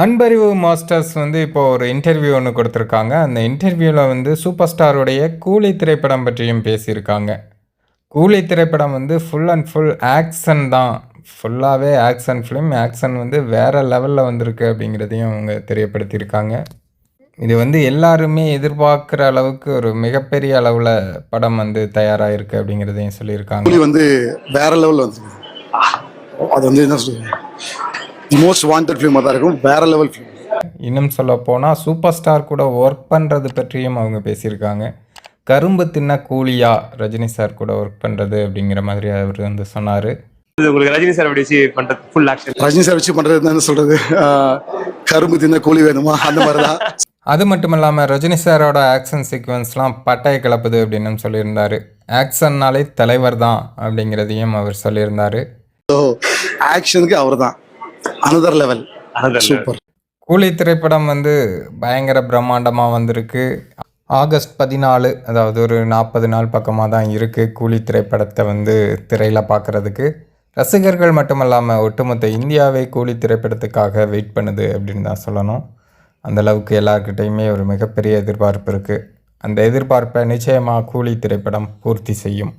Anbariv masters வந்து இப்போ ஒரு இன்டர்வியூ ஒன்று கொடுத்துருக்காங்க. அந்த இன்டர்வியூவில் வந்து சூப்பர் ஸ்டாருடைய கூலி திரைப்படம் பற்றியும் பேசியிருக்காங்க. கூலி திரைப்படம் வந்து ஃபுல் அண்ட் ஃபுல் ஆக்ஷன் தான். ஃபுல்லாகவே ஆக்ஷன் ஃபிலிம் ஆக்ஷன் வந்து வேறு லெவலில் வந்திருக்கு அப்படிங்கிறதையும் அவங்க தெரியப்படுத்தியிருக்காங்க. இது வந்து எல்லாருமே எதிர்பார்க்குற அளவுக்கு ஒரு மிகப்பெரிய அளவில் படம் வந்து தயாராகிருக்கு அப்படிங்கிறதையும் சொல்லியிருக்காங்க. வந்து வேற லெவலில் வந்து அது வந்து என்ன சொல்லுங்க தி மோஸ்ட் வாண்டட் ஃபிலிமாக தான் இருக்கும் வேற லெவல் ஃபிலிம் இன்னும் சொல்ல போனால் சூப்பர் ஸ்டார் கூட ஒர்க் பண்ணுறது பற்றியும் அவங்க பேசியிருக்காங்க. கரும்பு தின்ன கூலியா ரஜினி சார் கூட ஒர்க் பண்ணுறது அப்படிங்கிற மாதிரி அவர் வந்து சொன்னார். உங்களுக்கு ரஜினி சார் வச்சு பண்றது ஃபுல் ஆக்ஷன் ரஜினி சார் வச்சு பண்ணுறது என்ன சொல்றது? கரும்பு தின்ன கூலி வேணுமா? அந்த மாதிரி தான் அது மட்டும் இல்லாமல் ரஜினி சாரோட ஆக்ஷன் சீக்வன்ஸ்லாம் பட்டையை கிளப்புது அப்படின்னு சொல்லியிருந்தார். ஆக்ஷன்னாலே தலைவர் தான் அப்படிங்கிறதையும் அவர் சொல்லியிருந்தார். ஸோ ஆக்ஷனுக்கு அவர் தான் அனதர் லெவல் சூப்பர் கூலி திரைப்படம் வந்து பயங்கர பிரம்மாண்டமாக வந்திருக்கு. ஆகஸ்ட் பதினாலு அதாவது ஒரு நாற்பது நாள் பக்கமாக தான் இருக்குது கூலி திரைப்படத்தை வந்து திரையில் பார்க்குறதுக்கு ரசிகர்கள் மட்டும் இல்லாமல் ஒட்டுமொத்த இந்தியாவே கூலி திரைப்படத்துக்காக வெயிட் பண்ணுது அப்படின்னு தான் சொல்லணும். அந்த அளவுக்கு எல்லார்கிட்டையுமே ஒரு மிகப்பெரிய எதிர்பார்ப்பு இருக்குது அந்த எதிர்பார்ப்பை நிச்சயமாக கூலி திரைப்படம் பூர்த்தி செய்யும்.